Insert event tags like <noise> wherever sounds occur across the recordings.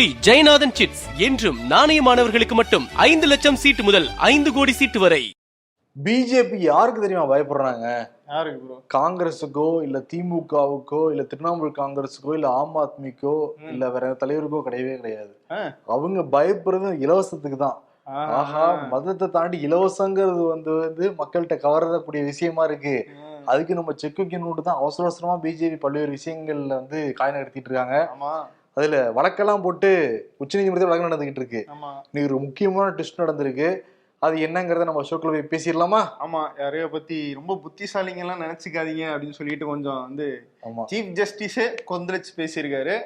Sri Jeyanathan chits என்றும் நாணய மாணவர்களுக்கு மட்டும் ஐந்து லட்சம் சீட்டு முதல் ஐந்து கோடி சீட்டு வரை. பிஜேபி யாருக்கு தெரியுமா பயப்படுறாங்க? யாருக்கு ப்ரோ காங்கிரஸுக்கோ இல்ல திமுகவுக்கோ இல்ல திரிணாமுல் காங்கிரஸுக்கோ இல்ல ஆம் ஆத்மிக்கோ இல்ல வேற தலைவருக்கோ கிடையவே கிடையாது. அவங்க பயப்படுறது இலவசத்துக்கு தான். ஆஹா மதத்தை தாண்டி இலவசங்கிறது வந்து வந்து மக்கள்கிட்ட கவரக்கூடிய விஷயமா இருக்கு. அதுக்கு நம்ம செக் வைக்கணும்னு தான் அவசர அவசரமா பிஜேபி பல்வேறு விஷயங்கள்ல வந்து காய் நகர்த்திட்டு இருக்காங்க. ஆமா. அதுல வழக்கெல்லாம் போட்டு உச்சநீதிமன்றத்தில் வழக்கு நடந்துகிட்டு இருக்கு. ஆமா. இன்னைக்கு ஒரு முக்கியமான டெஸ்ட் நடந்திருக்கு. அது என்னங்கறத நம்ம ஷோக்கில் போய் பேசிடலாமா? ஆமா யாரையோ பத்தி ரொம்ப புத்திசாலிங்க எல்லாம் நினைச்சுக்காதீங்க அப்படின்னு சொல்லிட்டு கொஞ்சம் வந்து சீஃப் ஜஸ்டிஸே கொந்தளிச்சு பேசியிருக்காரு.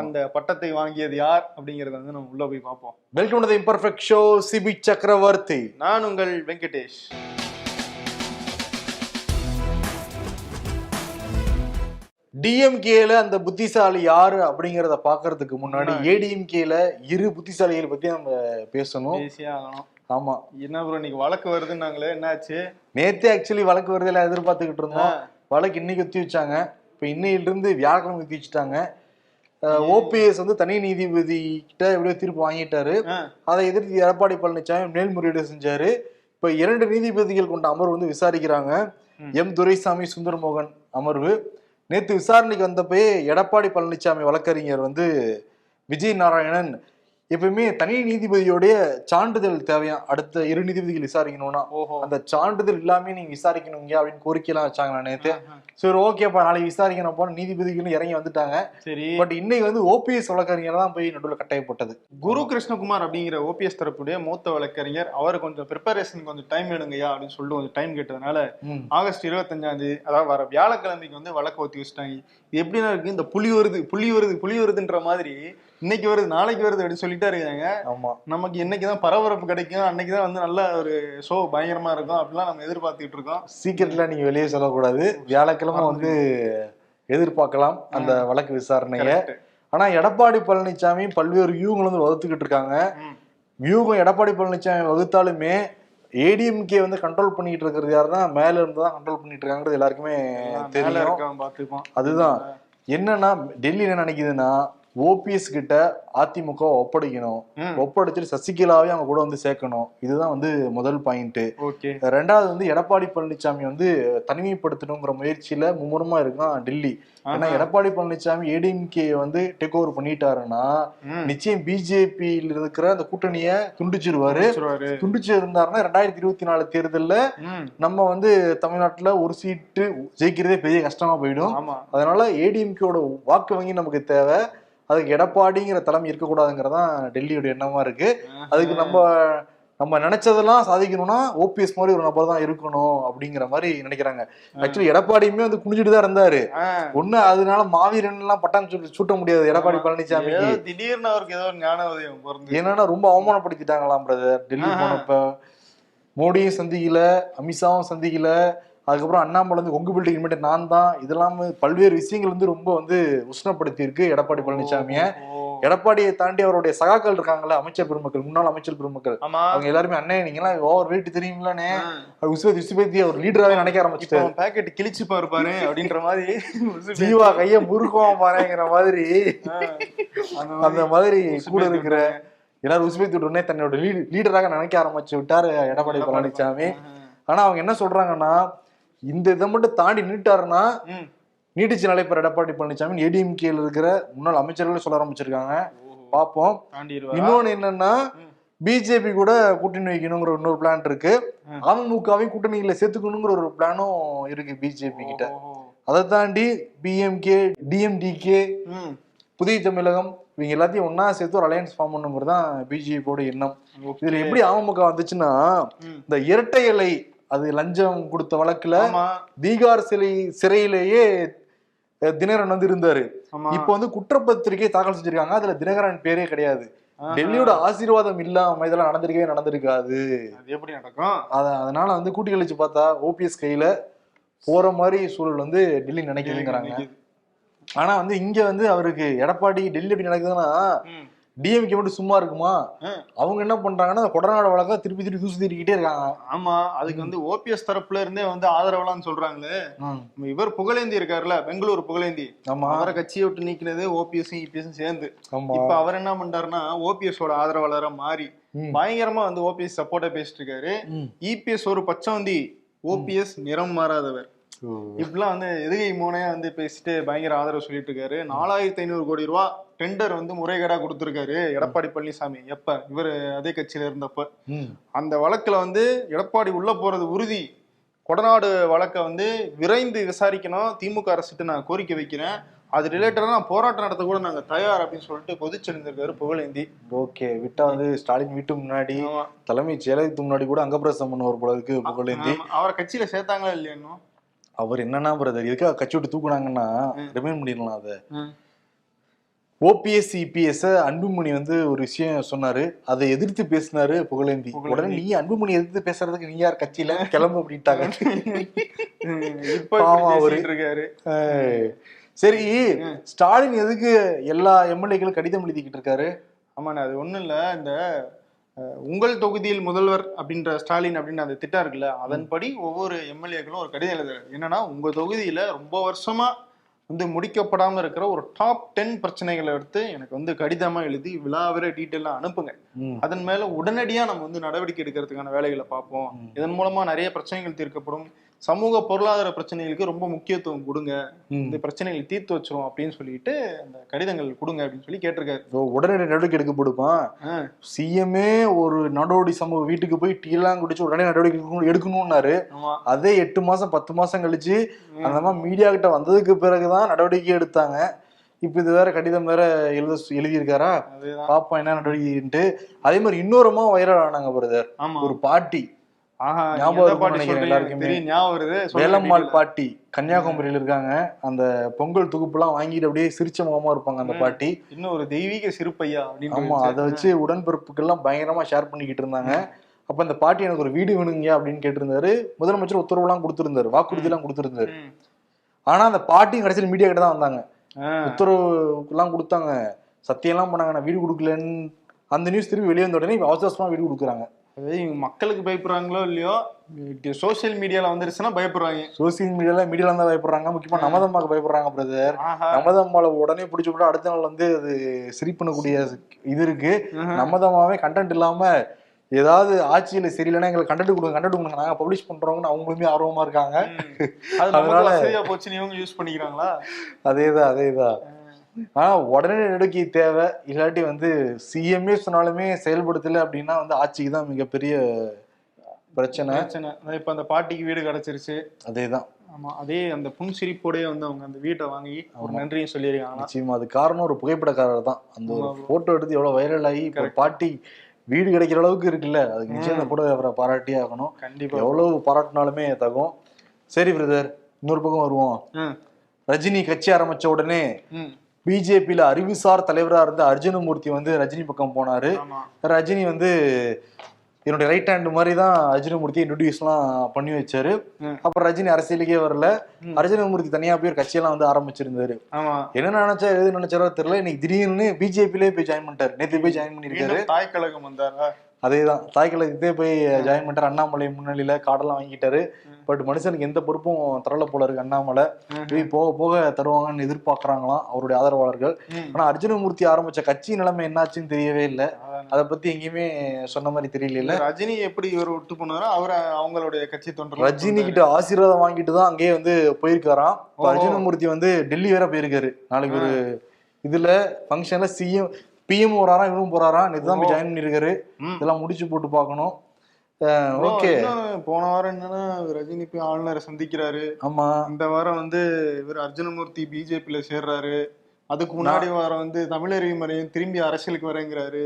அந்த பட்டத்தை வாங்கியது யார் அப்படிங்கறத வந்து நம்ம உள்ள போய் பார்ப்போம். Welcome to the imperfect show C P Chakravarthy நான் உங்கள் வெங்கடேஷ். டிஎம்கேல அந்த புத்திசாலி யாரு அப்படிங்கறத பாக்குறதுக்கு முன்னாடி. ஏடிஎம்கேல இரு புத்திசாலிகள் பத்தி நம்ம பேசணும். ஆமா. என்ன ப்ரோ இன்னைக்கு வழக்கு வருதுன்னாங்களே என்னாச்சு? நேத்தே ஆக்சுவலி வழக்கு வருதுல எதிர்பார்த்துக்கிட்டு இருந்தோம். வழக்கு இன்னைக்கு ஒத்தி வச்சாங்க. இப்ப இன்னையில இருந்து வியாழக்கிழமை ஒத்தி வச்சுட்டாங்க. ஓபிஎஸ் வந்து தனி நீதிபதி கிட்ட எப்படியோ தீர்ப்பு வாங்கிட்டாரு. அதை எதிர்த்து எடப்பாடி பழனிசாமி மேல்முறையீடு செஞ்சாரு. இப்ப இரண்டு நீதிபதிகள் கொண்ட அமர்வு வந்து விசாரிக்கிறாங்க. எம். துரைசாமி சுந்தரமோகன் அமர்வு. நேற்று விசாரணைக்கு வந்தப்பயே எடப்பாடி பழனிசாமி வழக்கறிஞர் வந்து விஜய் நாராயணன் எப்பயுமே தனி நீதிபதியோடைய சான்றிதழ் தேவையா? அடுத்த இரு நீதிபதிகள் விசாரிக்கணும்னா அந்த சான்றிதழ் இல்லாம நீங்க விசாரிக்கணுங்க அப்படின்னு கோரிக்கையெல்லாம் வச்சாங்களா நேத்து? ஆஹா. சரி ஓகேப்பா நாளைக்கு விசாரிக்கணும் நீதிபதிகளும் இறங்கி வந்துட்டாங்க. சரி. பட் இன்னைக்கு வந்து ஓபிஎஸ் வழக்கறிஞர் தான் போய் நடுவில் கட்டாயப்பட்டது. குரு கிருஷ்ணகுமார் அப்படிங்கிற ஓபிஎஸ் தரப்புடைய மூத்த வழக்கறிஞர் அவர் கொஞ்சம் ப்ரிப்பரேஷன் கொஞ்சம் டைம் வேணுங்கய்யா அப்படின்னு சொல்லிட்டு கொஞ்சம் டைம் கேட்டதுனால. ஆகஸ்ட் இருபத்தஞ்சாம் தேதி அதாவது வர வியாழக்கிழமைக்கு வந்து வழக்கு ஒத்தி வச்சுட்டாங்க. எப்படின்னா இருக்கு? இந்த புலி வருது புலி வருது புலி வருதுன்ற மாதிரி இன்னைக்கு வருது நாளைக்கு வருது அப்படின்னு சொல்லிட்டே இருக்காங்க. ஆமா. நமக்கு இன்னைக்கு தான் பரபரப்பு கிடைக்கும். அன்னைக்கு தான் வந்து நல்ல ஒரு ஷோ பயங்கரமா இருக்கும். அப்படிலாம் நம்ம எதிர்பார்த்துக்கிட்டு இருக்கோம். சீக்கிரட்ல நீங்க வெளியே சொல்லக்கூடாது. வியாழக்கிழமை வந்து எதிர்பார்க்கலாம் அந்த வழக்கு விசாரணைய. ஆனா எடப்பாடி பழனிசாமி பல்வேறு வியூகங்கள் வந்து வகுத்துக்கிட்டு இருக்காங்க. வியூகம் எடப்பாடி பழனிசாமி வகுத்தாலுமே ஏடிஎம்கே வந்து கண்ட்ரோல் பண்ணிட்டு இருக்கிறது யாருன்னா மேல இருந்து தான் கண்ட்ரோல் பண்ணிட்டு இருக்காங்கிறது எல்லாருக்குமே இருக்கவன் பார்த்துப்போம் அதுதான். என்னன்னா டெல்லி என்ன நினைக்குதுன்னா ஓபிஎஸ் கிட்ட அதிமுக ஒப்படைக்கணும். ஒப்படைச்சிட்டு சசிகலாவே அவங்க கூட வந்து சேர்க்கணும் இதுதான் வந்து முதல் பாயிண்ட் ரெண்டாவது வந்து எடப்பாடி பழனிசாமி வந்து தனிமைப்படுத்தணுங்கிற முயற்சியில மும்முரமா இருக்கான் டெல்லி ஏன்னா. எடப்பாடி பழனிசாமி ஏடிஎம்கே வந்து டேக் ஓவர் பண்ணிட்டாருன்னா. நிச்சயம் பிஜேபியில் இருக்கிற அந்த கூட்டணியை துண்டிச்சிருவாரு. துண்டிச்சு இருந்தாருன்னா ரெண்டாயிரத்தி இருபத்தி நாலு தேர்தல்ல. நம்ம வந்து தமிழ்நாட்டுல ஒரு சீட்டு ஜெயிக்கிறதே பெரிய கஷ்டமா போயிடும் அதனால ஏடிஎம்கேவோட வாக்கு வங்கி நமக்கு தேவை அதுக்கு எடப்பாடிங்கிற தலைமை இருக்கக்கூடாதுங்கிறதான் டெல்லியோட எண்ணமா இருக்கு. அதுக்கு நம்ம நம்ம நினைச்சதெல்லாம் சாதிக்கணும்னா ஓபிஎஸ் மாதிரி ஒரு நபர் தான் இருக்கணும் அப்படிங்கிற மாதிரி நினைக்கிறாங்க. ஆக்சுவலி எடப்பாடியுமே வந்து குனிஞ்சிட்டு தான் இருந்தாரு. ஒண்ணு அதனால மாவீரன் எல்லாம் பட்டம் சுட்டு- முடியாது எடப்பாடி ஏதோ பழனிசாமிக்கு திடீர்னு அவருக்கு ஏதோ ஞான உதயம் என்னன்னா ரொம்ப அவமானப்படுத்திட்டாங்களாம் பிரதர் டெல்லி. போனப்ப. மோடியும் சந்திக்கல அமித்ஷாவும் சந்திக்கல அதுக்கப்புறம் அண்ணாமலை வந்து கொங்கு பில்டிங் மட்டும் நான் தான். இதெல்லாம் பல்வேறு விஷயங்கள் வந்து ரொம்ப வந்து உஷ்ணப்படுத்தி இருக்கு எடப்பாடி பழனிசாமிய. எடப்பாடியை தாண்டி அவருடைய சகாக்கள் இருக்காங்கல்ல அமைச்சர் பெருமக்கள் முன்னாள் அமைச்சர் பெருமக்கள். அவங்க எல்லாருமே அண்ணே நீங்க எல்லாம் ஓவர் ரேட்டு தெரியுமில்லனே ஆ. உசுபதி உசுபதி அவர் லீடராவே நினைக்க அவன் பாக்கெட் கிழிச்சு பாருப்பாரு அப்படின்ற மாதிரி ஜீவா கைய முறுக்குவான் பாருங்கிற மாதிரி. அந்த மாதிரி கூட இருக்கிற எல்லாரும் உசுபேத்தி உடனே தன்னோட லீடராக நினைக்க ஆரம்பிச்சு விட்டாரு எடப்பாடி பழனிசாமி ஆனா அவங்க என்ன சொல்றாங்கன்னா இந்த இதை மட்டும் தாண்டி நீட்டாருன்னா. நீடிச்சு நடைபெற எடப்பாடி பழனிசாமி ஏடிஎம்கேல இருக்கிற முன்னாள் அமைச்சர்களே சொல்ல ஆரம்பிச்சிருக்காங்க பார்ப்போம்? இன்னொன்னு என்னன்னா. பிஜேபி கூட கூட்டணி வைக்கணுங்கிற இன்னொரு பிளான் இருக்கு. அமமுகவையும் கூட்டணியில சேர்த்துக்கணுங்கிற ஒரு பிளானும் இருக்கு பிஜேபி கிட்ட. அதை தாண்டி பிஎம்கே டிஎம்டிகே. புதிய தமிழகம் இவங்க எல்லாத்தையும் ஒண்ணா சேர்த்து ஒரு அலையன்ஸ் ஃபார்ம் பண்ணுங்கிறது தான் பிஜேபியோட எண்ணம். இதுல எப்படி அமமுக வந்துச்சுன்னா. இந்த இரட்டை இலை அது லஞ்சம் கொடுத்த வழக்குல பீகார் சிலை சிறையிலேயே தினகரன் வந்து இருந்தாரு. இப்போ வந்து குற்றப்பத்திரிகை தாக்கல் செஞ்சிருக்காங்க. அதுல தினகரன் பேரே கிடையாது. டெல்லியோட ஆசீர்வாதம் இல்லாம இதெல்லாம் நடந்திருக்கவே நடந்திருக்காது. அது எப்படி நடக்கும்? அத அதனால வந்து கூட்டி கழிச்சு பார்த்தா ஓபிஎஸ் கையில போற மாதிரி சூழல் வந்து டெல்லி நினைக்குதுங்கிறாங்க. ஆனா வந்து இங்க வந்து அவருக்கு எடப்பாடி டெல்லி எப்படி நடக்குதுன்னா. டிஎம்கே மட்டும் சும்மா இருக்குமா? அவங்க என்ன பண்றாங்கன்னா கொடநாடு வழக்கா திருப்பி திருப்பி தூசு திருக்கிட்டே இருக்காங்க. ஆமா அதுக்கு வந்து ஓபிஎஸ் தரப்புல இருந்தே வந்து ஆதரவெல்லாம் சொல்றாங்களே. இவர் புகழேந்தி இருக்காருல்ல பெங்களூர் புகழேந்தி. ஆமா. அவரை கட்சியை விட்டு நீக்கினது ஓபிஎஸ் இபிஎஸ் சேர்ந்து. இப்ப அவர் என்ன பண்றாருன்னா ஓபிஎஸ் ஓட ஆதரவாளரா மாறி. பயங்கரமா வந்து ஓபிஎஸ் சப்போர்ட்டா பேசிட்டு இருக்காரு. இபிஎஸ் ஒரு பச்சவந்தி ஓபிஎஸ் நிறம் மாறாதவர். இப்படிலாம் வந்து எதுகை மோனையா வந்து பேசிட்டு பயங்கர ஆதரவு சொல்லிட்டு இருக்காரு நாலாயிரத்தி ஐநூறு கோடி ரூபா டெண்டர் வந்து முறைகேடா கொடுத்திருக்காரு எடப்பாடி பழனிசாமி. எப்ப? இவர் அதே கட்சியில இருந்தப்ப. அந்த வழக்குல வந்து எடப்பாடி உள்ள போறது உறுதி. கொடநாடு வழக்கை வந்து விரைந்து விசாரிக்கணும். திமுக அரசுக்கு நான் கோரிக்கை வைக்கிறேன். அது ரிலேட்டடா நான் போராட்டம் நடத்த கூட நாங்க தயார் அப்படின்னு சொல்லிட்டு கொதிச்செழுந்திருக்காரு புகழேந்தி. ஓகே. விட்டா வந்து ஸ்டாலின் வீட்டு முன்னாடி ஆமா. தலைமைச் செயலகத்துக்கு முன்னாடி கூட அங்கப்பிரசம் பண்ணுவார் போல இருக்கு புகழேந்தி. அவரை கட்சியில சேர்த்தாங்களா இல்லையா இன்னும்? அவர் என்னன்னா பிரதர் எதுக்காக கட்சி விட்டு தூக்குனாங்கன்னா ரிமைண்ட் பண்ணிடலாம் அதை. ஓபிஎஸ் இபிஎஸ் அன்புமணி வந்து ஒரு விஷயம் சொன்னாரு. அதை எதிர்த்து பேசினாரு புகழேந்தி. உடனே நீ அன்புமணி எதிர்த்து பேசுறதுக்கு நீ யார் கட்சியில? கிளம்பு அப்படின்ட்டாங்க. அவரு. சரி ஸ்டாலின் எதுக்கு எல்லா எம்எல்ஏக்களும் கடிதம் எழுதிக்கிட்டு இருக்காரு? ஆமாண்ணே அது ஒண்ணும் இல்ல. இந்த உங்கள் தொகுதியில் முதல்வர் அப்படின்ற ஸ்டாலின் அப்படின்னு அந்த திட்டம் இருக்குல்ல அதன்படி ஒவ்வொரு எம்எல்ஏக்களும் ஒரு கடிதம் எழுதுறாரு. என்னன்னா உங்க தொகுதியில ரொம்ப வருஷமா வந்து முடிக்கப்படாம இருக்கிற ஒரு டாப் டென் பிரச்சனைகளை எடுத்து எனக்கு வந்து கடிதமா எழுதி விழாவிர டீட்டெயிலாம் அனுப்புங்க. அதன் மேல உடனடியா நம்ம வந்து நடவடிக்கை எடுக்கிறதுக்கான வேலைகளை பார்ப்போம். இதன் மூலமா நிறைய பிரச்சனைகள் தீர்க்கப்படும். சமூக பொருளாதார பிரச்சனைகளுக்கு ரொம்ப முக்கியத்துவம் கொடுங்க. இந்த பிரச்சனைகளை தீர்த்து வச்சிரும் அப்படின்னு சொல்லிட்டு அந்த கடிதங்கள் கொடுங்க அப்படின்னு சொல்லி கேட்டிருக்காரு. உடனடி நடவடிக்கை எடுக்கப்படுப்பான் ஆ. சிஎம்ஏ ஒரு நடவடி சமூக வீட்டுக்கு போய் டீ எல்லாம் குடிச்சு உடனே நடவடிக்கை எடுக்கணும்- எடுக்கணும்னாரு. அதே எட்டு மாசம் பத்து மாசம் கழிச்சு அந்த மாதிரி மீடியா கிட்ட வந்ததுக்கு பிறகுதான் நடவடிக்கை எடுத்தாங்க. இப்ப இது வேற கடிதம் வேற எழுத எழுதியிருக்காரா? பாப்போம் என்ன நடவடிக்கைன்ட்டு. அதே மாதிரி இன்னொருமா வைரல் ஆனாங்க பிரதர் ஒரு பாட்டி. வேலம்மாள். பாட்டி கன்னியாகுமரியில இருக்காங்க. அந்த பொங்கல் தொகுப்புலாம் வாங்கிட்டு அப்படியே சிரிச்ச முகமா இருப்பாங்க அந்த பாட்டி. இன்னும் ஒரு தெய்வீக சிறுப்பையா ஆமா அதை வச்சு உடன்பிறப்புக்கெல்லாம் பயங்கரமா ஷேர் பண்ணிக்கிட்டு இருந்தாங்க. அப்ப அந்த பாட்டி எனக்கு ஒரு வீடு வேணுங்க அப்படின்னு கேட்டிருந்தாரு. முதலமைச்சர் உத்தரவுலாம் கொடுத்திருந்தாரு. வாக்குறுதி எல்லாம் கொடுத்திருந்தாரு. ஆனா அந்த பாட்டியும் கடைசியில் மீடியா கிட்ட தான் வந்தாங்க. உத்தரவு எல்லாம் கொடுத்தாங்க. சத்தியம்லாம் பண்ணாங்க. நான் வீடு கொடுக்கலன்னு அந்த நியூஸ் திரும்பி வெளியே வந்த உடனே அவசரமா வீடு கொடுக்குறாங்க. அதாவது இவங்க மக்களுக்கு பயப்படுறாங்களோ இல்லையோ சோசியல் மீடியால வந்துருச்சுன்னா பயப்படுறாங்க. சோசியல் மீடியால மீடியால தான் பயப்படுறாங்க. முக்கியமா நமதம்மாக்கு பயப்படுறாங்க பிரதர் நமதம்மால உடனே பிடிச்சு விட்டா அடுத்த நாள் வந்து அது சரி பண்ணக்கூடிய இது இருக்கு. நமதம்மாவே கண்டென்ட் இல்லாம ஏதாவது ஆட்சியில சரியில்லைன்னா எங்களுக்கு கண்டென்ட் கொடுங்க கண்டென்ட் கொடுங்க. நாங்க பப்ளிஷ் பண்றோங்கன்னு அவங்களுமே ஆர்வமா இருக்காங்க. அதனால- வசதியா போச்சுன்னு இவங்க யூஸ் பண்ணிக்கிறாங்களா? அதேதான் அதேதான். ஆனா உடனே நடவடிக்கை தேவை. இல்லாட்டி வந்து சிஎம்ஏ சொன்னாலுமே செயல்படுத்தல அப்படின்னா வந்து ஆட்சிக்கு தான் மிகப்பெரிய பிரச்சனை. பிரச்சனை. இப்ப அந்த பாட்டிக்கு வீடு கிடைச்சிருச்சு. அதேதான். ஆமா அதே அந்த புன்சிரிப்போடயே வந்து அவங்க அந்த வீட்டை வாங்கி ஒரு நன்றியும் சொல்லியிருக்காங்க. நிச்சயமா அது காரணம் ஒரு புகைப்படக்காரர் தான். அந்த ஒரு போட்டோ எடுத்து எவ்வளவு வைரல் ஆகி பாட்டி வீடு கிடைக்கிற அளவுக்கு இருக்குல்ல அதுக்கு நிச்சயம் அந்த போட்டோகிராஃபரை பாராட்டியே ஆகணும். கண்டிப்பா. எவ்வளவு பாராட்டினாலுமே தகும். சரி பிரதர் இன்னொரு பக்கம் வருவோம். ரஜினி கட்சி ஆரம்பிச்ச உடனே பிஜேபியில அறிவுசார் தலைவரா இருந்த அர்ஜுனமூர்த்தி வந்து ரஜினி பக்கம் போனாரு. ரஜினி வந்து என்னுடைய ரைட் ஹேண்ட் மாதிரி தான் அர்ஜுனமூர்த்தி இன்ட்ரடியூஸ்லாம் பண்ணி வச்சாரு. அப்புறம் ரஜினி அரசியலுக்கே வரல. அர்ஜுனமூர்த்தி தனியா போய் ஒரு கட்சியெல்லாம் வந்து ஆரம்பிச்சிருந்தாரு. என்ன நினைச்சா எது நினைச்சாரோ தெரியல. இன்னைக்கு திடீர்னு பிஜேபிலே போய் ஜாயின் பண்ணிட்டாரு. நேத்து போய் ஜாயின் பண்ணிருக்காரு தாய் கழகம் வந்தாரா? அதேதான். தாய்க்கலகத்தே போய் ஜாயின் பண்ணிட்டாரு. அண்ணாமலை முன்னிலையில காடெல்லாம் வாங்கிட்டாரு. பட் மனுஷனுக்கு எந்த பொறுப்பும் தரல போல இருக்கு அண்ணாமலை. போய் போக போக தருவாங்கன்னு எதிர்பார்க்கறாங்களாம் அவருடைய ஆதரவாளர்கள். ஆனா அர்ஜுனமூர்த்தி ஆரம்பிச்ச கட்சி நிலைமை என்னாச்சுன்னு தெரியவே இல்லை. அதை பத்தி எங்கேயுமே சொன்ன மாதிரி தெரியல ரஜினி எப்படி இவர் விட்டு போனாரோ அவரை அவங்களுடைய கட்சி தொண்டர் ரஜினி கிட்ட ஆசீர்வாதம் வாங்கிட்டு தான் அங்கேயே வந்து போயிருக்காராம். அர்ஜுனமூர்த்தி வந்து டெல்லி வேற போயிருக்காரு. நாளைக்கு ஒரு இதுல ஃபங்க்ஷன்ல சிஎம் பிஎம் வராராம் இவனும் போறாராம் நேத்து தான் போய் ஜாயின் பண்ணிருக்காரு. இதெல்லாம் முடிச்சு போட்டு பார்க்கணும். ஓகே. போன வாரம் என்னன்னா ரஜினி போய் ஆளுநரை சந்திக்கிறாரு. ஆமா. இந்த வாரம் வந்து இவர் அர்ஜுனமூர்த்தி பிஜேபியில சேர்றாரு. அதுக்கு முன்னாடி வாரம் வந்து தமிழறிவு மறையும் திரும்பி அரசியலுக்கு வரேங்கிறாரு.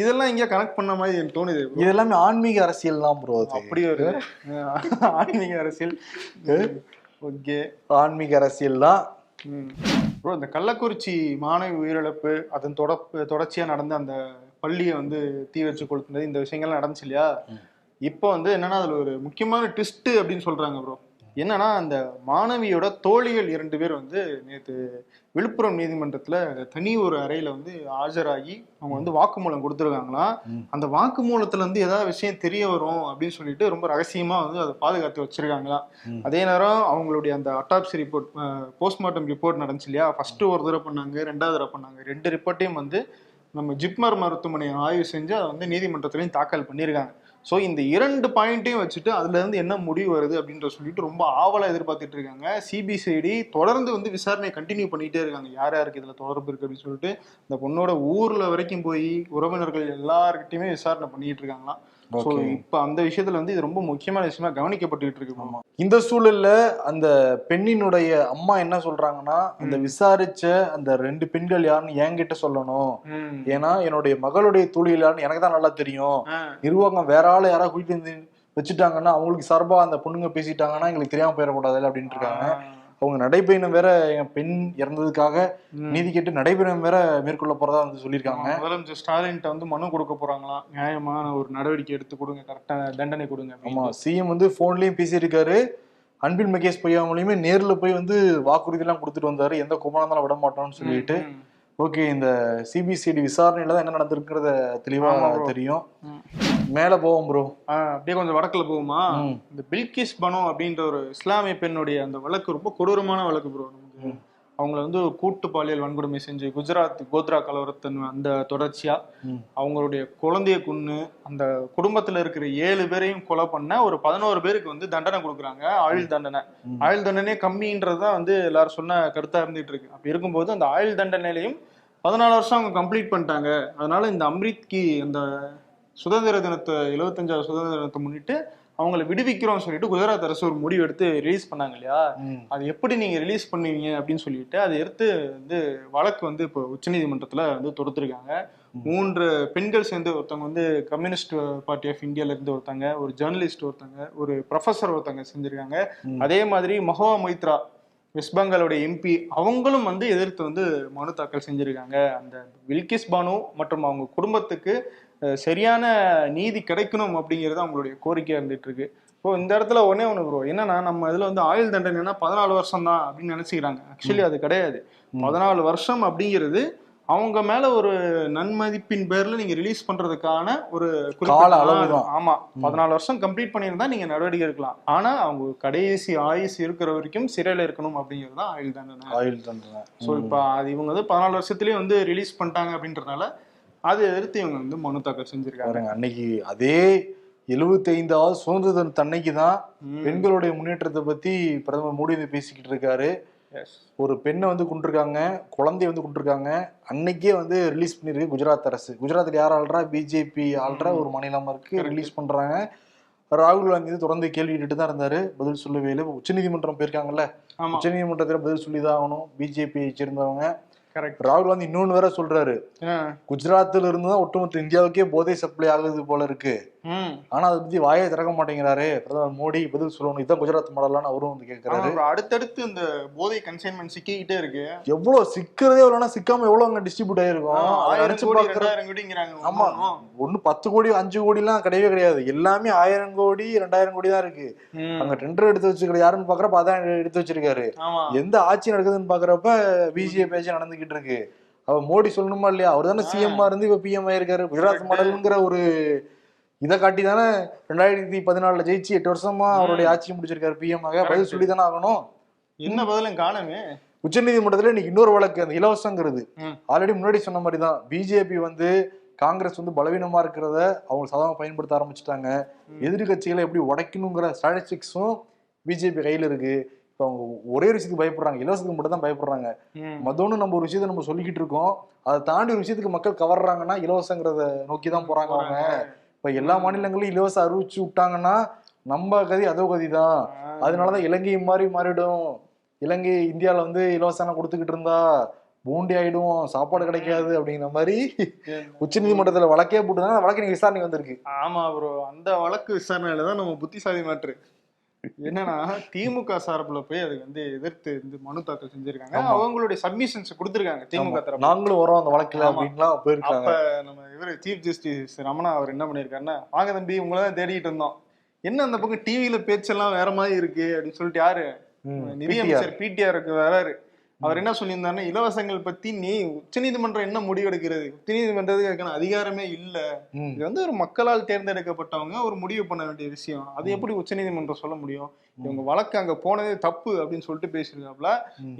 இதெல்லாம் இங்க கனெக்ட் பண்ண மாதிரி எனக்கு தோணுது. இது எல்லாமே ஆன்மீக அரசியல் தான் ப்ரோ அப்படி ஒரு ஆன்மீக அரசியல். ஓகே. ஆன்மீக அரசியல் தான். ப்ரோ இந்த கள்ளக்குறிச்சி மாணவி உயிரிழப்பு அதன் தொட தொடர்ச்சியா நடந்த அந்த பள்ளியை வந்து தீ வச்சு கொளுத்துனது இந்த விஷயங்கள்லாம் நடந்துச்சு இல்லையா? இப்போ வந்து என்னன்னா அதுல ஒரு முக்கியமான ட்விஸ்ட் அப்படின்னு சொல்றாங்க ப்ரோ என்னன்னா அந்த மாணவியோட தோழிகள் இரண்டு பேர் வந்து நேத்து விழுப்புரம் நீதிமன்றத்துல தனி ஒரு அறையில வந்து ஆஜராகி அவங்க வந்து வாக்குமூலம் கொடுத்துருக்காங்களாம். ம். அந்த வாக்குமூலத்துல இருந்து ஏதாவது விஷயம் தெரிய வரும் அப்படின்னு சொல்லிட்டு ரொம்ப ரகசியமா வந்து அதை பாதுகாத்து வச்சிருக்காங்களாம். அதே நேரம் அவங்களுடைய அந்த அட்டாப்சி ரிப்போர்ட் போஸ்ட்மார்ட்டம் ரிப்போர்ட் நடந்துச்சு இல்லையா? ஃபர்ஸ்ட் ஒரு தடவை பண்ணாங்க ரெண்டாவது தடவை பண்ணாங்க. ரெண்டு ரிப்போர்ட்டையும் வந்து நம்ம ஜிப்மர் மருத்துவமனை ஆய்வு செஞ்சு அதை வந்து நீதிமன்றத்திலையும் தாக்கல் பண்ணியிருக்காங்க. ஸோ இந்த இரண்டு பாயிண்ட்டையும் வச்சுட்டு அதுலேருந்து என்ன முடிவு வருது அப்படின்ற சொல்லிட்டு ரொம்ப ஆவலாக எதிர்பார்த்துட்டு இருக்காங்க. சிபிசிஐடி தொடர்ந்து வந்து விசாரணை கண்டினியூ பண்ணிகிட்டே இருக்காங்க. யார் யாருக்கு இதில் தொடர்பு இருக்கு அப்படின்னு சொல்லிட்டு இந்த பொண்ணோட ஊரில் வரைக்கும் போய் உறவினர்கள் எல்லாருக்கிட்டையுமே விசாரணை பண்ணிகிட்டு இருக்காங்களாம். ஸோ. இப்போ அந்த விஷயத்துல வந்து இது ரொம்ப முக்கியமான விஷயமா கவனிக்கப்பட்டுட்டு இருக்கு. இந்த சூழல்ல அந்த பெண்ணினுடைய அம்மா என்ன சொல்றாங்கன்னா அந்த விசாரிச்ச அந்த ரெண்டு பெண்கள் யாருன்னு என்கிட்ட சொல்லணும். ஏன்னா என்னுடைய மகளுடைய தோழிகள் யாருன்னு எனக்கு தான் நல்லா தெரியும். நிர்வாகம் வேற ஆளு யாராவது கூட்டிட்டு வந்து வச்சுட்டாங்கன்னா அவங்களுக்கு சார்பா அந்த பொண்ணுங்க பேசிட்டாங்கன்னா எங்களுக்கு தெரியாம போயிடக்கூடாது அப்படின்ட்டு இருக்காங்க. அவங்க நடைபயணம் வேற என் பெண் இறந்ததுக்காக. நீதி கேட்டு நடைபயணம் வேற மேற்கொள்ள போறதா வந்து சொல்லியிருக்காங்க. முதலமைச்சர் ஸ்டாலின்ட்ட வந்து மனு கொடுக்க போறாங்களாம் நியாயமான ஒரு நடவடிக்கை எடுத்து கொடுங்க கரெக்டா தண்டனை கொடுங்க ஆமா. சிஎம் வந்து போன்லயும் பேசியிருக்காரு. அன்பில் மகேஷ் பொய்யா மூலியமே நேர்ல போய் வந்து வாக்குறுதி எல்லாம் கொடுத்துட்டு வந்தாரு. எந்த குமாரம் விட மாட்டோம்னு சொல்லிட்டு. ஓகே இந்த சிபிசிஐடி விசாரணையில தான் என்ன நடந்திருக்கிறத தெளிவா ஆமா bro. தெரியும். மேல போவோம் ப்ரோ அப்படியே கொஞ்சம் வடக்குல போகுமா. இந்த பில்கிஸ் பனோ அப்படின்ற ஒரு இஸ்லாமிய பெண்ணுடைய அந்த வழக்கு ரொம்ப கொடூரமான வழக்கு ப்ரோ நமக்கு அவங்கள வந்து கூட்டு பாலியல் வன்கொடுமை செஞ்சு குஜராத் கோத்ரா கலவரத்தின் அந்த தொடர்ச்சியா. அவங்களுடைய குழந்தைய கொன்னு அந்த குடும்பத்துல இருக்கிற ஏழு பேரையும் கொலை பண்ண ஒரு பதினோரு பேருக்கு வந்து தண்டனை கொடுக்குறாங்க ஆயுள் தண்டனை. ஆயுள் தண்டனை கம்மின்றதுதான் வந்து எல்லாரும் சொன்ன கருத்தா இருந்துட்டு இருக்கு அப்படி இருக்கும்போது அந்த ஆயுள் தண்டனையிலையும் பதினாலு வருஷம் அவங்க கம்ப்ளீட் பண்ணிட்டாங்க அதனால இந்த அம்ரித்கி அந்த சுதந்திர தினத்தை எழுபத்தஞ்சாவது சுதந்திர தினத்தை முன்னிட்டு அவங்கள விடுவிக்கிறோம்னு சொல்லிட்டு குஜராத் அரசு ஒரு முடிவு எடுத்து ரிலீஸ் பண்ணாங்க இல்லையா. அது எப்படி நீங்க ரிலீஸ் பண்ணுவீங்க அப்படின்னு சொல்லிட்டு அதை எடுத்து வந்து வழக்கு வந்து இப்போ உச்சநீதிமன்றத்துல வந்து தொடுத்திருக்காங்க. மூன்று பெண்கள் சேர்ந்து ஒருத்தவங்க வந்து கம்யூனிஸ்ட் பார்ட்டி ஆஃப் இந்தியால இருந்து ஒருத்தங்க ஒரு ஜேர்னலிஸ்ட் ஒருத்தங்க ஒரு ப்ரொஃபசர் ஒருத்தங்க செஞ்சிருக்காங்க. அதே மாதிரி மஹோவா மொய்த்ரா வெஸ்ட் பெங்காலோட எம்பி அவங்களும் வந்து எதிர்த்து வந்து மனு தாக்கல் செஞ்சிருக்காங்க. அந்த வில்கிஸ் பானு மற்றும் அவங்க குடும்பத்துக்கு சரியான நீதி கிடைக்கணும் அப்படிங்கிறது அவங்களுடைய கோரிக்கையா இருந்துட்டு இருக்கு இப்போ இந்த இடத்துல ஒண்ணே ஒண்ணு ப்ரோ என்னன்னா நம்ம இதுல வந்து ஆயுள் தண்டனைனா பதினாலு வருஷம் தான் அப்படின்னு நினைச்சுக்கிறாங்க. ஆக்சுவலி அது கிடையாது. பதினாலு வருஷம் அப்படிங்கிறது அவங்க மேல ஒரு நன்மதிப்பின் பேர்ல நீங்க ரிலீஸ் பண்றதுக்கான ஒரு கால. அளவுதான். ஆமா பதினாலு வருஷம் கம்ப்ளீட் பண்ணியிருந்தா நீங்க நடவடிக்கை எடுக்கலாம். ஆனா அவங்க கடைசி ஆயுசு இருக்கிற வரைக்கும் சிறையில இருக்கணும் அப்படிங்கிறது தான் ஆயுள் தண்டனை. ஆயுள் தண்டனை. ஸோ இப்போ அது இவங்க வந்து பதினாலு வருஷத்துலயே வந்து ரிலீஸ் பண்ணிட்டாங்க அப்படின்றதுனால அதை எதிர்த்து இவங்க வந்து மனு தாக்கல் செஞ்சிருக்காங்க. அன்னைக்கு அதே எழுபத்தைந்தாவது சுதந்திர தினத்து அன்னைக்கு தான். பெண்களுடைய முன்னேற்றத்தை பத்தி பிரதமர் மோடி வந்து பேசிக்கிட்டு இருக்காரு. ஒரு பெண்ணை வந்து கொண்டிருக்காங்க குழந்தைய வந்து கொண்டிருக்காங்க அன்னைக்கே வந்து ரிலீஸ் பண்ணிருக்கு குஜராத் அரசு. குஜராத்தில் யார் ஆள்றா? பிஜேபி ஆள்ற? ஒரு மாநிலமா இருக்கு. ரிலீஸ் பண்றாங்க. ராகுல் காந்தி வந்து தொடர்ந்து கேள்வி கேட்டுட்டு தான் இருந்தாரு. பதில் சொல்லவே இல்லை. உச்சநீதிமன்றம் போயிருக்காங்கல்ல. உச்சநீதிமன்றத்துல பதில் சொல்லிதான் ஆகணும். பிஜேபி சேர்ந்தவங்க. ராகுல் காந்தி இன்னொன்னு வேற சொல்றாரு. குஜராத்ல இருந்து தான் ஒட்டுமொத்த இந்தியாவுக்கே போதை சப்ளை ஆகுது போல இருக்கு. ஆனா அதை பத்தி வாயை திறக்க மாட்டேங்கிறாரு. பிரதமர் மோடி பதில் சொல்லணும். இதுதான் குஜராத் மாடலான்னு அவரும் வந்து கேட்கிறாரு. அடுத்தடுத்து இந்த போதை கன்சைன்மெண்ட் சிக்கிக்கிட்டே இருக்கு. எவ்வளவு சிக்கிறதே எவ்வளவுனா சிக்காம எவ்வளவு அங்க டிஸ்ட்ரிபியூட் ஆயிருக்கும். ஆமா. ஒண்ணு பத்து கோடி அஞ்சு கோடி எல்லாம் கிடையவே கிடையாது. எல்லாமே ஆயிரம் கோடி ரெண்டாயிரம் கோடி தான் இருக்கு. அங்க டெண்டர் எடுத்து வச்சுக்கிற யாருன்னு பாக்குறப்ப அதான் எடுத்து வச்சிருக்காரு. எந்த ஆட்சி நடக்குதுன்னு பாக்குறப்ப பிஜேபி ஆட்சி நடந்துகிட்டு இருக்கு. அவ மோடி சொல்லணுமா இல்லையா? அவர் தானே சிஎம் இருந்து இப்ப பிஎம் ஆயிருக்காரு. குஜராத். மாடலுங்கிற ஒரு இதை காட்டி தானே ரெண்டாயிரத்தி பதினாலுல ஜெயிச்சு எட்டு வருஷமா அவருடைய ஆட்சி முடிச்சிருக்காரு பிஎம் ஆக. பதில். சொல்லி தானே ஆகணும். என்ன பதிலும் காணுமே உச்சநீதிமன்றத்துல இன்னைக்கு இன்னொரு வழக்கு அந்த இலவசங்கிறது. ஆல்ரெடி முன்னாடி சொன்ன மாதிரி தான் பிஜேபி வந்து காங்கிரஸ் வந்து பலவீனமா இருக்கிறத அவங்க சாதகமா பயன்படுத்த ஆரம்பிச்சுட்டாங்க. எதிர்கட்சிகளை எப்படி உடைக்கணுங்கிற ஸ்ட்ராட்டஜிக்ஸும் பிஜேபி கையில இருக்கு. இப்போ அவங்க ஒரே ஒரு விஷயத்துக்கு பயப்படுறாங்க. இலவசத்துக்கு மட்டும் தான் பயப்படுறாங்க. ம். மதம்னு நம்ம ஒரு விஷயத்தை நம்ம சொல்லிக்கிட்டு இருக்கோம். அதை தாண்டி ஒரு விஷயத்துக்கு மக்கள் கவர்றாங்கன்னா இலவசங்கிறத நோக்கி தான் போறாங்க அவங்க. இப்ப எல்லா மாநிலங்களும் இலவசம் அறிவிச்சு விட்டாங்கன்னா நம்ம கதி அதோ கதி தான் அதனாலதான் இலங்கை மாதிரி மாறிடும். இலங்கை இந்தியால வந்து இலவசம் கொடுத்துக்கிட்டு இருந்தா பூண்டி ஆயிடும் சாப்பாடு கிடைக்காது அப்படிங்கிற மாதிரி உச்ச நீதிமன்றத்துல வழக்கே போட்டுதான் வழக்கு நீங்க விசாரணைக்கு வந்திருக்கு. ஆமா ப்ரோ அந்த வழக்கு விசாரணையில தான் நம்ம புத்திசாலி மாற்று என்னன்னா திமுக சார்புல போய் அதுக்கு வந்து எதிர்த்து வந்து மனு தாக்கல் செஞ்சிருக்காங்க. அவங்களுடைய சப்மிஷன்ஸ் கொடுத்திருக்காங்க திமுக தரப்பு நாங்களும் வரோம் அந்த வழக்குல. அப்படின்லாம் போயிருக்காங்க. நம்ம இவரு சீஃப் ஜஸ்டிஸ் ரமணா அவர் என்ன பண்ணிருக்காருன்னா வாங்க தம்பி உங்களை தான் தேடிட்டு இருந்தோம். என்ன அந்த பக்கம் டிவியில பேச்செல்லாம் வேற மாதிரி இருக்கு அப்படின்னு சொல்லிட்டு யாரு? நிதியமைச்சர் பிடிஆருக்கு வராரு. அவர் என்ன சொல்லியிருந்தாருன்னா இலவசங்கள் பத்தி நீ உச்சநீதிமன்றம் என்ன முடிவெடுக்கிறது? உச்சநீதிமன்றத்துக்கு அதுக்கான அதிகாரமே இல்ல. இது வந்து ஒரு மக்களால் தேர்ந்தெடுக்கப்பட்டவங்க ஒரு முடிவு பண்ண வேண்டிய விஷயம். அது எப்படி உச்சநீதிமன்றம் சொல்ல முடியும்? இவங்க வழக்கு அங்க போனதே தப்பு அப்படின்னு சொல்லிட்டு பேசியிருக்காப்ல.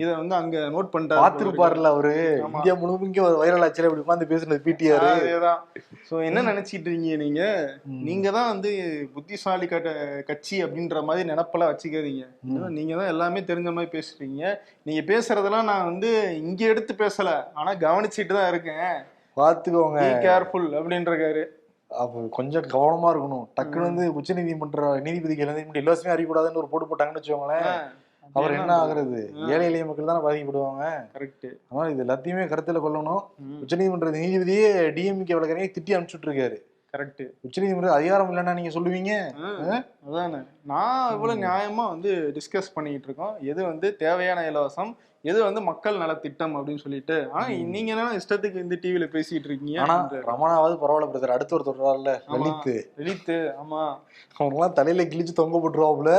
இத வந்து அங்க நோட் பண்ணிட்டாரு. பார்த்திருப்பாருல அவரு. இந்தியா முழுவதும் இங்க வைரல் ஆச்சுல இப்படி உட்காந்து பேசுனது பிடிஆர் அதேதான். சோ என்ன நினைச்சிட்டு இருக்கீங்க நீங்க? நீங்க தான் வந்து புத்திசாலி கட்ட கட்சி அப்படின்ற மாதிரி நினப்பெல்லாம் வச்சுக்காதீங்க. நீங்க தான் எல்லாமே தெரிஞ்ச மாதிரி பேசுறீங்க நீங்க பேசுறதெல்லாம் நான் வந்து இங்க எடுத்து பேசல ஆனா கவனிச்சிட்டு தான் இருக்கேன். பாத்துக்கோங்க பி கேர்ஃபுல் அப்படின்றாரு அப்ப கொஞ்சம் கவனமா இருக்கணும். டக்குனு வந்து உச்ச நீதிமன்ற நீதிபதிகள் வந்து இலவசமே அறியக்கூடாதுன்னு ஒரு போட்டு போட்டாங்கன்னு வச்சுக்கோங்களேன். அவர் என்ன ஆகுறது? ஏழை எளிய மக்கள் தானே பாதிக்கப்படுவாங்க. கரெக்ட் அதனால இது எல்லாத்தையுமே கருத்துல கொள்ளணும். உச்சநீதிமன்ற நீதிபதியே டிஎம்கே வழக்கறிஞரை திட்டி அனுப்பிச்சுட்டு இருக்காரு கரெக்ட் உச்சநீதிமன்ற அதிகாரம் இல்லைன்னா நீங்க சொல்லுவீங்க? அதானே. நான் இவ்வளவு நியாயமா வந்து டிஸ்கஸ் பண்ணிட்டு இருக்கோம். எது வந்து தேவையான இலவசம் எது வந்து மக்கள் நலத்திட்டம் அப்படின்னு சொல்லிட்டு ஆனா நீங்க என்ன இஷ்டத்துக்கு இந்த டிவில பேசிட்டு இருக்கீங்க ஆனா. ரமணாவது பரவாயில்ல பிரதர் அடுத்து ஒரு தொடரால ஆமா. லலித்து. லலித்து ஆமா. அவங்கெல்லாம் தலையில கிழிச்சு தொங்க போட்டுருவாப்புல.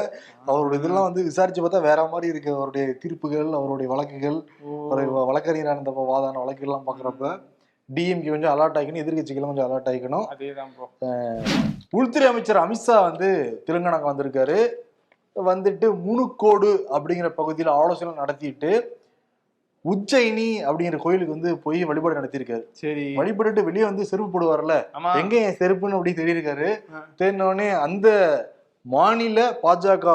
அவரோட இதெல்லாம் வந்து விசாரிச்சு பார்த்தா வேற மாதிரி இருக்கு. அவருடைய தீர்ப்புகள் அவருடைய வழக்குகள் ஒரு வழக்கறிஞராக இருந்தப்ப வாதான வழக்குகள்லாம் பாக்குறப்ப டிஎம்கே கொஞ்சம் அலர்ட் ஆகிக்கணும் எதிர்கட்சிகளும் கொஞ்சம் அலர்ட் ஆகிக்கணும் உள்துறை அமைச்சர் அமித்ஷா வந்து தெலுங்கானாக்கு வந்திருக்காரு. வந்துட்டு முனுக்கோடு அப்படிங்கிற பகுதியில் ஆலோசனை நடத்திட்டு உஜ்ஜயினி அப்படிங்கிற கோயிலுக்கு வந்து போய் வழிபாடு நடத்தியிருக்காரு சரி வழிபட்டுட்டு வெளியே வந்து செருப்பு போடுவார்ல எங்க என் செருப்புன்னு அப்படி தெரியிருக்காரு ஆ. தெரிஞ்ச அந்த மாநில பாஜக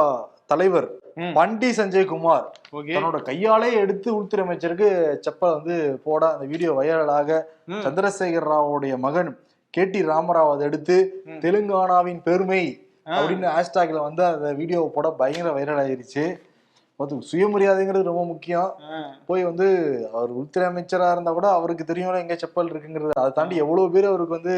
தலைவர். பண்டி சஞ்சய் குமார் தன்னோட கையாலே எடுத்து உள்துறை அமைச்சருக்கு செப்பல் வந்து போட அந்த வீடியோ வைரலாக. சந்திரசேகர் ராவோடைய மகன் கே டி ராமராவ் அதை எடுத்து. தெலுங்கானாவின் பெருமை. அப்படின்னு ஹேஷ்டாக்ல வந்து அந்த வீடியோவை போட பயங்கர வைரல் ஆயிருச்சு. சுயமரியாதைங்கிறது ரொம்ப முக்கியம். போய் வந்து அவர் உள்துறை அமைச்சரா இருந்தா கூட அவருக்கு தெரியும்ல எங்க செப்பல் இருக்குங்கிறது. அதை தாண்டி எவ்வளவு பேர் அவருக்கு வந்து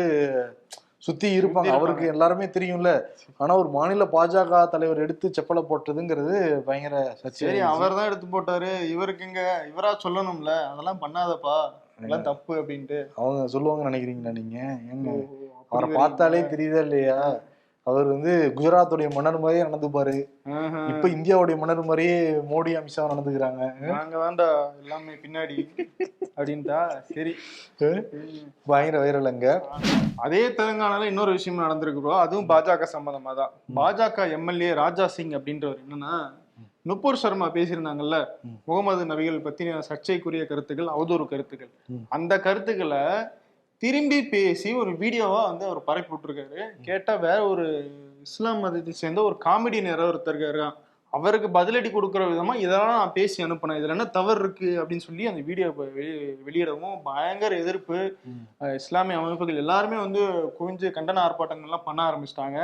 சுத்தி இருப்பாங்க. அவருக்கு எல்லாருமே தெரியும்ல. ஆனா ஒரு மாநில பாஜக தலைவர் எடுத்து செப்பலை போட்டதுங்கிறது பயங்கர சரி அவர் தான் எடுத்து போட்டாரு. இவருக்கு எங்க இவரா சொல்லணும்ல. அதெல்லாம் பண்ணாதப்பா. அதெல்லாம் தப்பு அப்படின்ட்டு. அவங்க சொல்லுவாங்கன்னு நினைக்கிறீங்களா நீங்க? அப்படி அவரை? பார்த்தாலே தெரியுதா இல்லையா? அவர் வந்து குஜராத்துடைய மன்னர் மாதிரியே நடந்துப்பாரு. இப்ப இந்தியாவுடைய மன்னர் மாதிரியே மோடி அமித்ஷா நடந்துக்கிறாங்க. நாங்க தான்டா எல்லாமே பின்னாடி அப்படின்ட்டா சரி. பயங்கர வைரல் அங்க. அதே தெலுங்கானால இன்னொரு விஷயம் நடந்திருக்கு. அதுவும் பாஜக சம்பந்தமா தான் பாஜக எம்எல்ஏ ராஜா சிங் அப்படின்றவர் என்னன்னா நுப்பூர் சர்மா பேசியிருந்தாங்கல்ல. முகமது நபிகள் பத்தின சர்ச்சைக்குரிய கருத்துக்கள் அவதூறு கருத்துக்கள். அந்த கருத்துக்களை திரும்பி பேசி ஒரு வீடியோவா வந்து அவர் பரப்பி விட்டுருக்காரு. கேட்டா வேற ஒரு இஸ்லாம் மதத்தை சேர்ந்த ஒரு காமெடியன் ஒருத்தர் இருக்காரு அவருக்கு பதிலடி கொடுக்குற விதமா இதெல்லாம் நான் பேசி அனுப்பினேன். இதுல என்ன தவறு இருக்கு அப்படின்னு சொல்லி அந்த வீடியோ வெளியிடவும் பயங்கர எதிர்ப்பு. இஸ்லாமிய அமைப்புகள் எல்லாருமே வந்து குவிஞ்சு கண்டன ஆர்ப்பாட்டங்கள்லாம் பண்ண ஆரம்பிச்சிட்டாங்க.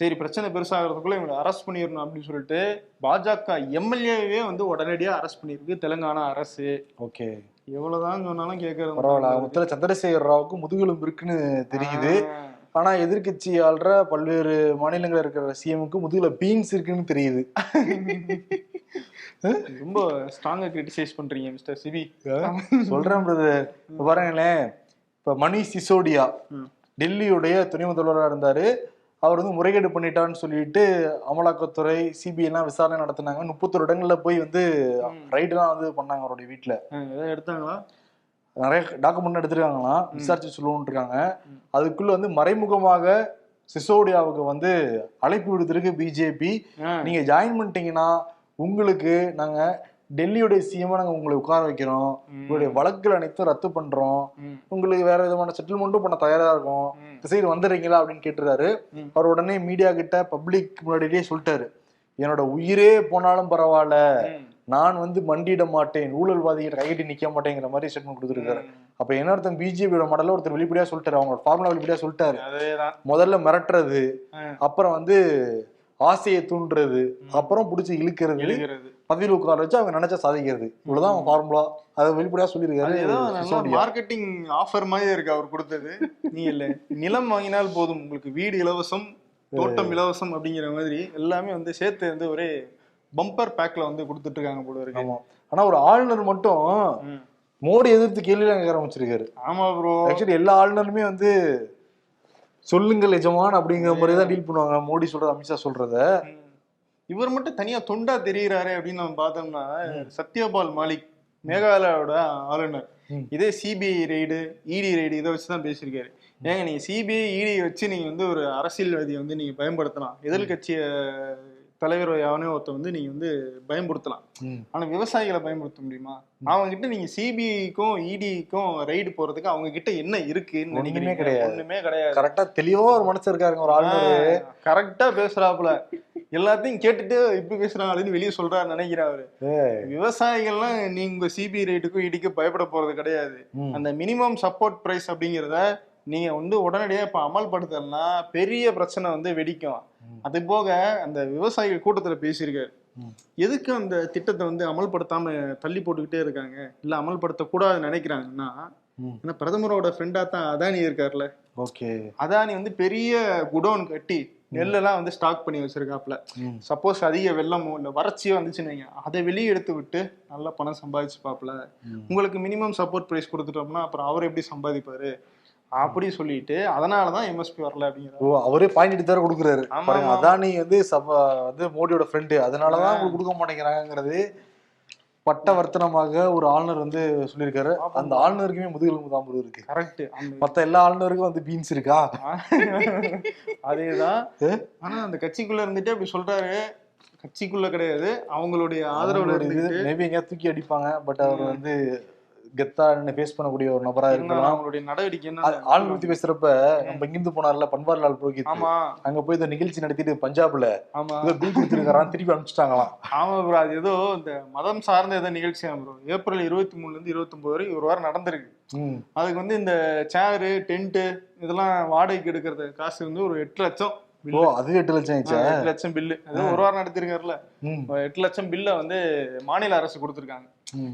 சரி பிரச்சனை பெருசாகிறதுக்குள்ள இவங்களை அரெஸ்ட் பண்ணிடணும் அப்படின்னு சொல்லிட்டு பாஜக எம்எல்ஏவே வந்து உடனடியா அரெஸ்ட் பண்ணியிருக்கு தெலுங்கானா அரசு. ஓகே. எவ்வளவுதான் சொன்னாலும் கேட்கறது பரவாயில்ல. மொத்தத்துல சந்திரசேகர் ராவுக்கு முதுகெலும்பு இருக்குன்னு தெரியுது. ஆனா எதிர்க்கட்சி ஆள்ற பல்வேறு மாநிலங்கள் இருக்கிற சிஎம்க்கு முதுகுல பீன்ஸ் இருக்குன்னு தெரியுது. <laughs> ரொம்ப ஸ்ட்ராங்கா கிரிட்டிசைஸ் பண்றீங்க மிஸ்டர் சிவி சொல்றேன் பிரதர் இப்ப பாருங்களேன். இப்ப மணிஷ் சிசோடியா. டெல்லியுடைய துணை முதல்வராக இருந்தாரு. அவர் வந்து முறைகேடு பண்ணிட்டான்னு சொல்லிட்டு அமலாக்கத்துறை சிபிஐ எல்லாம் விசாரணை நடத்தினாங்க. முப்பத்தொரு இடங்கள்ல போய் வந்து. ரைடுலாம் வந்து பண்ணாங்க அவருடைய வீட்டுல ஏதாவது எடுத்தாங்களா? நிறைய டாக்குமெண்ட் எடுத்திருக்காங்களாம். விசாரிச்சு சொல்லுவோம்னு இருக்காங்க. அதுக்குள்ள வந்து மறைமுகமாக சிசோடியாவுக்கு வந்து அழைப்பு விடுத்திருக்கு பிஜேபி நீங்க ஜாயின் பண்ணிட்டீங்கன்னா உங்களுக்கு நாங்க டெல்லியுடைய சிஎம் நாங்க உங்களை உட்கார வைக்கிறோம். உங்களுடைய வழக்குகள் அனைத்தும் ரத்து பண்றோம். உங்களுக்கு வேற விதமான செட்டில்மெண்ட்டும் பண்ண தயாரா இருக்கும். இந்த சைடு வந்துடுறீங்களா அப்படின்னு கேட்டுருக்காரு ம். அவர் உடனே மீடியா கிட்ட பப்ளிக் முன்னாடியே சொல்லிட்டாரு. என்னோட உயிரே போனாலும் பரவாயில்ல. நான் வந்து மண்டியிட மாட்டேன். ஊழல்வாதிகிட்ட கைகட்டி நிக்க மாட்டேங்கிற மாதிரி ஸ்டேட்மெண்ட் கொடுத்துருக்காரு. அப்ப என்ன அர்த்தம் பிஜேபியோட மாடல ஒருத்தர் வெளிப்படையா சொல்லிட்டாரு. அவங்களோட ஃபார்முலா வெளிப்படையா சொல்லிட்டாரு. முதல்ல மிரட்டுறது. அப்புறம் வந்து ஆசையை தூண்டுறது அப்புறம் பிடிச்சி இழுக்கிறது. பதவியில் உட்கார வச்சு அவங்க நினைச்சா சாதிக்கிறது. இவ்வளவுதான் அவங்க ஃபார்முலா அதை வெளிப்படையா சொல்லியிருக்காரு. மார்க்கெட்டிங் ஆஃபர் மாதிரி இருக்கு அவர் கொடுத்தது. நீ இல்ல. நிலம் வாங்கினால் போதும். உங்களுக்கு வீடு இலவசம் தோட்டம் இலவசம் அப்படிங்கிற மாதிரி எல்லாமே வந்து சேர்த்து வந்து ஒரே பம்பர் பேக்ல வந்து கொடுத்துட்டு இருக்காங்க போல இருக்கு. ஆமா. ஆனா ஒரு ஆளுநர் மட்டும். மோடி எதிர்த்து கேள்வி கேட்க ஆரம்பிச்சிருக்காரு. ஆமா ப்ரோ ஆக்சுவலி எல்லா ஆளுநருமே வந்து சொல்லுங்கள் எஜமான் அப்படிங்கிற மாதிரி தான் டீல் பண்ணுவாங்க. மோடி சொல்றது அமித்ஷா சொல்றத. இவர் மட்டும் தனியா தொண்டா தெரியுறாரு அப்படின்னு நம்ம பார்த்தோம்னா சத்யபால் மாலிக் மேகாலயோட ஆளுநர். இதே சிபிஐ ரெய்டு இடி ரெய்டு இதை வச்சு தான் பேசியிருக்காரு. ஏங்க நீங்க சிபிஐ இடி வச்சு நீங்க வந்து ஒரு அரசியல்வாதியை வந்து நீங்க பயன்படுத்தலாம். எதிர்கட்சிய தலைவர் எவனோ ஒருத்த வந்து நீங்க வந்து பயன்படுத்தலாம். ஆனா விவசாயிகளை பயன்படுத்த முடியுமா? அவங்க கிட்ட நீங்க சிபிஐக்கும் இடிக்கும் ரைடு போறதுக்கு அவங்க கிட்ட என்ன இருக்குன்னு நினைக்கிறீங்க? கிடையாது. ஒண்ணுமே கிடையாது. கரெக்டா தெளிவா ஒரு மனுஷன் இருக்காருங்க ஒரு ஆளுநர். கரெக்டா பேசுறாப்புல. எல்லாத்தையும் கேட்டுட்டு இப்படி பேசுறாங்க அப்படின்னு வெளியே சொல்றாரு நினைக்கிறேன் அவரு. விவசாயிகள்லாம் நீங்க சிபிஐ ரேட்டுக்கும் இடிக்கும் பயப்பட போறது கிடையாது. அந்த மினிமம் சப்போர்ட் பிரைஸ் அப்படிங்கிறத நீங்க வந்து உடனடியா இப்ப அமல்படுத்தலன்னா பெரிய பிரச்சனை வந்து வெடிக்கும். அது போக அந்த விவசாயிகள் கூட்டத்துல பேசியிருக்காரு. எதுக்கு அந்த திட்டத்தை வந்து அமல்படுத்தாம தள்ளி போட்டுக்கிட்டே இருக்காங்க? இல்ல அமல்படுத்த கூடாதுன்னு நினைக்கிறாங்கன்னா. ஏன்னா பிரதமரோட ஃப்ரெண்டா தான் அதானி இருக்காருல்ல ஓகே. அதானி வந்து பெரிய குடோன் கட்டி நெல்லெல்லாம் வந்து ஸ்டாக் பண்ணி வச்சிருக்காப்ல. சப்போஸ் அதிக வெள்ளமோ இல்ல வறட்சியோ வந்துச்சுன்னு வைங்க அதை வெளியே எடுத்து விட்டு நல்லா பணம் சம்பாதிச்சுப்பாப்ல ம். உங்களுக்கு மினிமம் சப்போர்ட் பிரைஸ் கொடுத்துட்டோம்னா அப்புறம் அவர் எப்படி சம்பாதிப்பாரு? அப்படி சொல்லிட்டு அதனாலதான் எம்எஸ்பி வரல அப்படிங்கிறாரு. ஓ அவரே பாயிண்ட் எடுத்து தர கொடுக்குறாரு. பாருங்க. அதானி வந்து சப வந்து மோடியோட ஃப்ரெண்டு அதனாலதான் உங்களுக்கு கொடுக்க மாட்டேங்கிறாங்கிறது பட்ட வர்த்தனமாக ஒரு ஆளுநர் வந்து சொல்லியிருக்காரு. அந்த ஆளுநருக்குமே முதுகெலும்பு தான் bro இருக்கு. கரெக்ட் மத்த எல்லா ஆளுநருக்கும் வந்து பீன்ஸ் இருக்கா? <laughs> அதேதான்? ஆனா அந்த கட்சிக்குள்ள இருந்துட்டு அப்படி சொல்றாரு. கட்சிக்குள்ள கிடையாது. அவங்களுடைய ஆதரவுல இருந்துட்டு மேபி எங்கேயா தூக்கி அடிப்பாங்க. பட் அவர் வந்து கெத்தா ஃபேஸ் பண்ணக்கூடிய ஒரு நபரா இருக்கலாம். அவங்களுடைய நடவடிக்கை என்ன ஆளுநர் பத்தி பேசுறப்ப நம்ம இங்கிருந்து போனார்ல பன்வாரிலால் புரோஹித் அங்க போய் இந்த நிகழ்ச்சி நடத்திட்டு பஞ்சாப்ல ஆமா. ஏதோ பில் கொடுத்துருக்காராம் திருப்பி அனுப்பிச்சிட்டாங்களாம். ஆமா ப்ரோ அது ஏதோ இந்த மதம் சார்ந்த ஏதோ நிகழ்ச்சியா ப்ரோ ஏப்ரல் இருபத்தி மூணுல இருந்து இருபத்தி வரை ஒரு வாரம் நடந்திருக்கு. அதுக்கு வந்து இந்த சேரு டென்ட் இதெல்லாம் வாடகைக்கு எடுக்கிறது காசு வந்து ஒரு எட்டு லட்சம். ஓ. அதுவே எட்டு லட்சம் ஆயிடுச்சா? எட்டு லட்சம் பில்லு அது ஒரு வாரம் நடத்திருக்காருல்ல. ம். எட்டு லட்சம் பில்லை வந்து மாநில அரசு கொடுத்துருக்காங்க.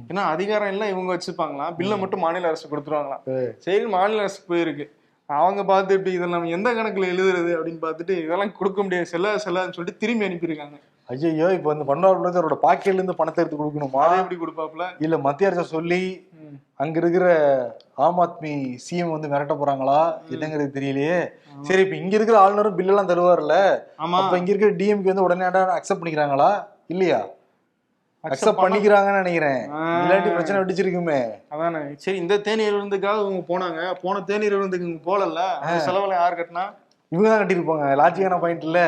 ஏன்னா அதிகாரம் எல்லாம் இவங்க வச்சுப்பாங்களாம். பில்லை மட்டும் மாநில அரசு கொடுத்துருவாங்களாம். சரி. மாநில அரசு போயிருக்கு. அவங்க பார்த்துட்டு இதை நம்ம எந்த கணக்குல எழுதுறது அப்படின்னு பார்த்துட்டு இதெல்லாம் கொடுக்க முடியாது. செல்லாது செல்லாதுன்னு சொல்லிட்டு திரும்பி அனுப்பியிருக்காங்க. ஐயோ இப்ப வந்து பன்வாரில இருந்து அவரோட பாக்கெட்ல இருந்து பணத்தை எடுத்து கொடுக்கணுமா? எப்படி கொடுப்பாப்புல? இல்ல மத்திய அரசு சொல்லி. அங்க இருக்கிற ஆம் ஆத்மி சிஎம் வந்து மிரட்ட போறாங்களா? என்னங்கிறது தெரியலையே. சரி இப்ப இங்க இருக்கிற ஆளுநரும் பில் எல்லாம் தருவார்ல. அப்ப இங்க இருக்கிற டிஎம்கே வந்து உடனே அக்செப்ட் பண்ணிக்கிறாங்களா? இல்லையா? அக்செப்ட் பண்ண- பண்ணிக்கிறாங்கன்னு நினைக்கிறேன். இல்லாட்டி பிரச்சனை வெடிச்சிருக்குமே. அதானே. சரி இந்த தேநீர் விருந்துக்காக இவங்க போனாங்க. போன தேநீர் விருந்துக்கு இவங்க போகல செலவுல யார் கட்டினா? இவங்க தான் கட்டியிருப்பாங்க. லாஜிக்கான பாயிண்ட் இல்ல.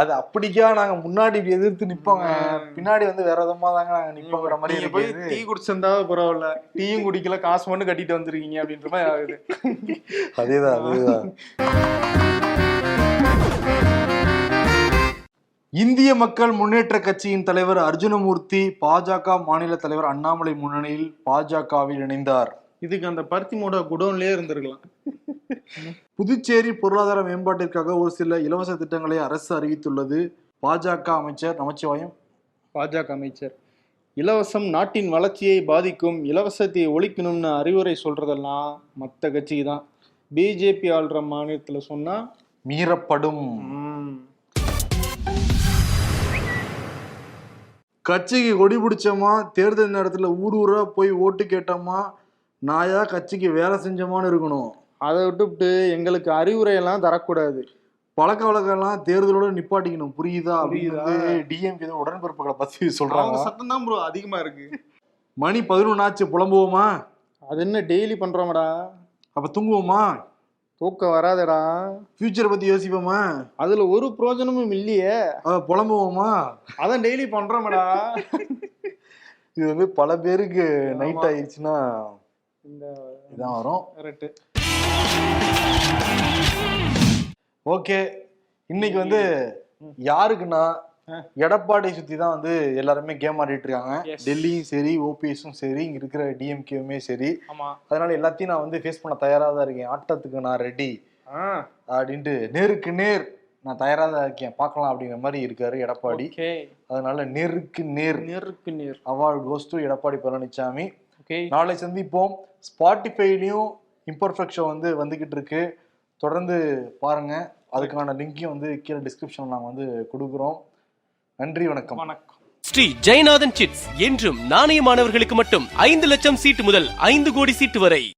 அது அப்படிக்கா நாங்க முன்னாடி எதிர்த்து நிப்போங்க. பின்னாடி வந்து வேற விதமா தாங்க நாங்க நிப்போங்கிற மாதிரி போய் டீ குடிச்சிருந்தாவே பரவாயில்ல. டீயும் குடிக்கல காசு மட்டும் கட்டிட்டு வந்திருக்கீங்க அப்படின்ற மாதிரி ஆகுது. அதேதான் அதேதான். இந்திய மக்கள் முன்னேற்ற கட்சியின் தலைவர் அர்ஜுனமூர்த்தி பாஜக மாநில தலைவர் அண்ணாமலை முன்னணியில் பாஜகவில் இணைந்தார். இதுக்கு அந்த பருத்தி மூட குடோன்லயே இருந்திருக்கலாம். புதுச்சேரி பொருளாதார மேம்பாட்டிற்காக ஒரு சில இலவச திட்டங்களை அரசு அறிவித்துள்ளது. பாஜக அமைச்சர் நமச்சிவாயம். பாஜக அமைச்சர். இலவசம் நாட்டின் வளர்ச்சியை பாதிக்கும் இலவசத்தை ஒழிக்கணும்னு அறிவுரை சொல்றதெல்லாம் மத்த கட்சிக்கு தான் பிஜேபி ஆள்ற மாநிலத்துல சொன்னா மீறப்படும். கட்சிக்கு கொடி பிடிச்சோமா? தேர்தல் நேரத்துல ஊர் ஊரா போய் ஓட்டு கேட்டோமா? நாயா கட்சிக்கு வேலை செஞ்சோமான்னு இருக்கணும். அதை விட்டுவிட்டு எங்களுக்கு அறிவுரை எல்லாம் தரக்கூடாது. பழக்க வழக்கம்லாம் தேர்தலோட நிப்பாட்டிக்கணும். புரியுதா? அப்படின்னு? டிஎம்கே உடன்பிறப்புகளை பத்தி சொல்றாங்க. சத்தம் தான் ப்ரோ அதிகமா இருக்கு. மணி பதினொன்னு ஆச்சு புலம்புவோமா? அது என்ன டெய்லி பண்றோமடா? அப்ப தூங்குவோமா? தூக்கம் வராதடா. ஃபியூச்சரை பத்தி யோசிப்போமா? அதுல ஒரு பிரயோஜனமும் இல்லையே. புலம்புவோமா? அதான் டெய்லி பண்றோமடா. இது வந்து பல பேருக்கு நைட் ஆயிடுச்சுன்னா இந்த இதான் வரும். ஓகே. இன்னைக்கு வந்து யாருக்குன்னா எடப்பாடி சுத்தி தான் வந்து எல்லாருமே கேம் ஆடிட்டு இருக்காங்க. டெல்லியும் சரி ஓபிஎஸும் சரி இங்க இருக்கிற டிஎம்கேவுமே சரி. அதனால எல்லாத்தையும் நான் வந்து ஃபேஸ் பண்ண தயாரா தான் இருக்கேன். ஆட்டத்துக்கு நான் ரெடி அப்படின்ட்டு நேருக்கு நேர். நான் தயாரா தான் இருக்கேன். பார்க்கலாம் அப்படிங்கிற மாதிரி இருக்காரு எடப்பாடி. அதனால நேருக்கு நேர். நேருக்கு நேர். Award goes to Edappadi Palaniswami நாளை சந்திப்போம். ஸ்பாட்டிஃபைலையும் இம்பர்ஃபெக்ட் ஷோ வந்து வந்துக்கிட்டு இருக்கு. தொடர்ந்து பாருங்க. அதுக்கான லிங்கையும் வந்து கீழே டிஸ்கிரிப்ஷன் நாங்கள் வந்து கொடுக்குறோம். நன்றி வணக்கம். வணக்கம். ஸ்ரீ ஜெயநாதன் சிட்ஸ் என்றும் நாணயமானவர்களுக்கு மட்டும் ஐந்து லட்சம் சீட்டு முதல் ஐந்து கோடி சீட்டு வரை